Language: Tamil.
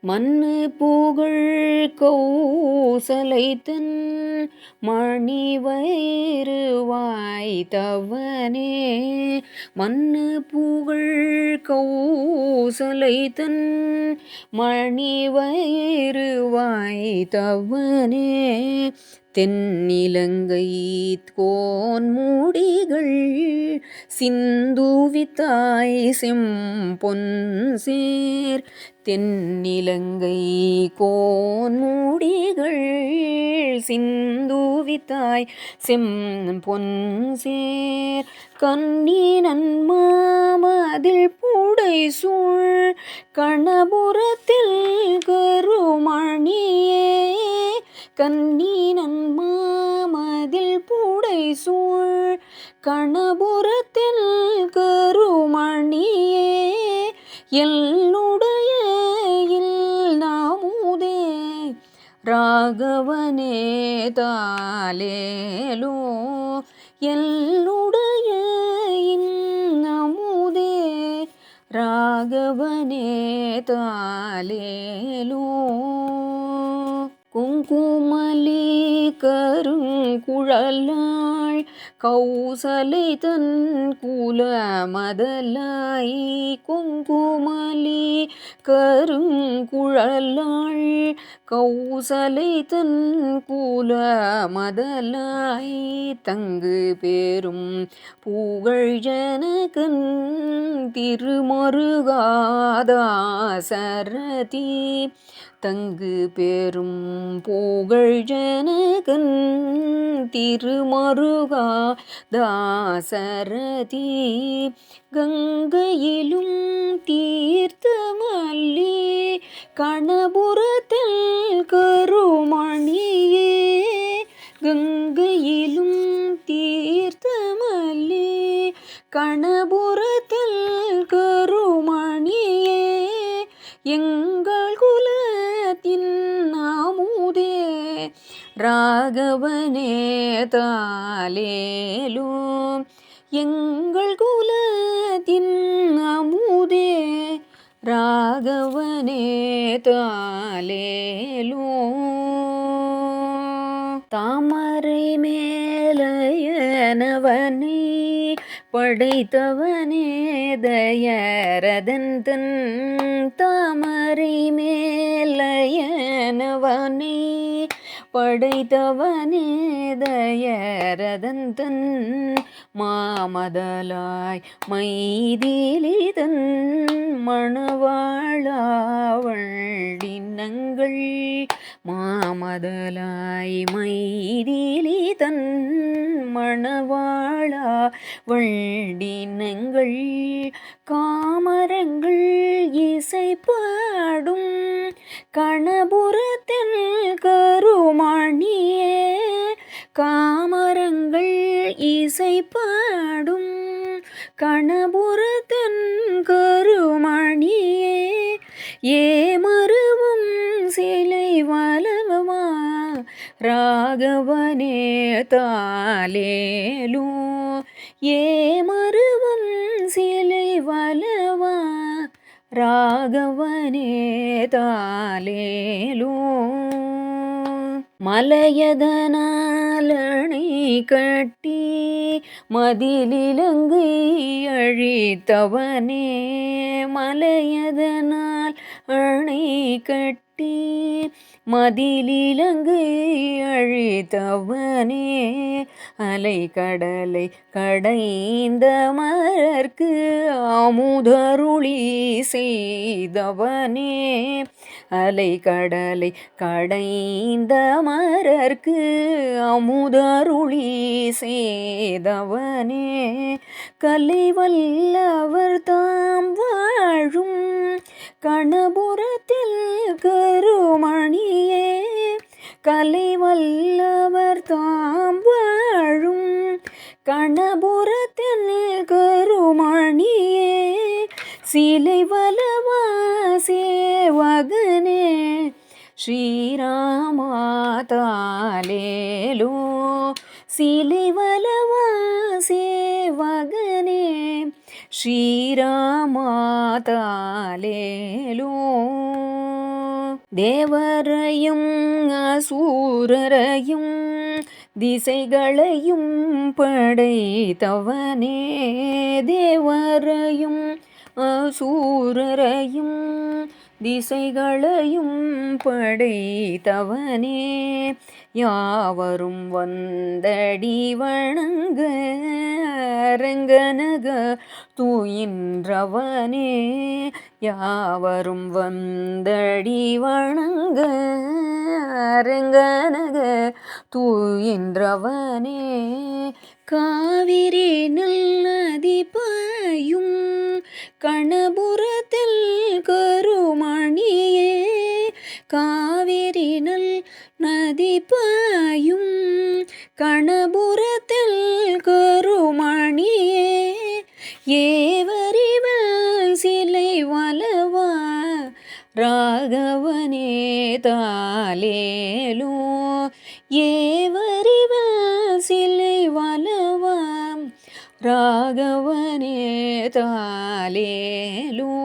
மண்ணு புகழ் கௌசலை தன் மணி வயிறுவாய் தவனே. மண்ணு புகழ் கௌசலை தன் மணி வயிறுவாய் தவனே. தென்னிலங்கை கோன்முடிகள் சிந்துவித்தாய் செம்பொன் சேர் தென்னிலங்கை கோன்முடிகள் சிந்துவித்தாய் செம்பொன் சேர் கண்ணீனன் மாமதில் புடை சூழ் கணபுரத்தில் கருமணியே. கண்ணீனன் மாமதில் புடை சூழ் கணபுரத்தில் கருமணியே என்னுடைய நாமுதே ராகவனே தாலேலோ என்னுடைய நமுதே ராகவனே தாலேலோ குங்குமலி கருங்குழலாள் கௌசலை தன் குல மதலாய் குங்குமலி கருங்குழலாள் கௌசலை தன் குல மதலாய் தங்கு பேரும் புகழ் ஜனகன் திருமருகாதாசரதி. தங்கு பேரும் புகழ் ஜனகன் திருமருகா தாசரதி. கங்கையிலும் தீர்த்தமல்லி கணபுரத்தில் கருமணியே. கங்கையிலும் தீர்த்தமல்லி கணபுரத்தில் கருமணியே. எங்கள் ராகவனே தாலேலோ எங்கள் குலத்தின் அமுதே ராகவனே தாலேலோ தாமரை மேலையனவனை படைத்தவனே தயரதன் தன் தாமரை மேலையனவனை படைத்தவனே தயரதந்தன். மாமதலாய் மைதிலிதன் மணவாழாவண்டினங்கள் மாமதலாய் மைதிலிதன் மணவாழா வண்டினங்கள் காமரங்கள் இசை இசை பாடும் கணபுரத்தன் கருமணியே ஏ மருவும் சிலை வலவமா ராகவனே தாலேலோ ஏ மருவும் சிலை வலவா ராகவனே தாலேலோ மலனை கட்டி மதிலிலங்கை அழித்தவனே மலையதனால் அணை கட்டி மதிலிலங்கை அழித்தவனே அலை கடலை கடைந்த மலர்க்கு அமுதருளி செய்தவனே அலை கடலை கடைந்த மரர்க்கு அமுதருளி செய்தவனே கலை வல்லவர் தாம் வாழும் கணபு கலை வல்லவர் தாம் வாழும் கணபுரத்தில் கருமணியே சிலை வலவா சேவகனே ஸ்ரீராமாதாலேலோ சிலை வலவா சேவகனே ஸ்ரீராமாதாலேலோ தேவரையும் அசூரரையும் திசைகளையும் படைத்தவனே. தேவரையும் அசூரரையும் திசைகளையும் படைத்தவனே. யாவரும் வந்தடி வணங்க அரங்கனக தூயின்றவனே. யாவரும் வந்தடி வணங்க அரங்கனக தூயின்றவனே. காவிரி நல் கணபுரத்தில் கருமணியே ஏவரிவல் சிலை வலவா ராகவனே தாலேலோ ஏவரிவல் சிலை வலவா ராகவனே தாலேலோ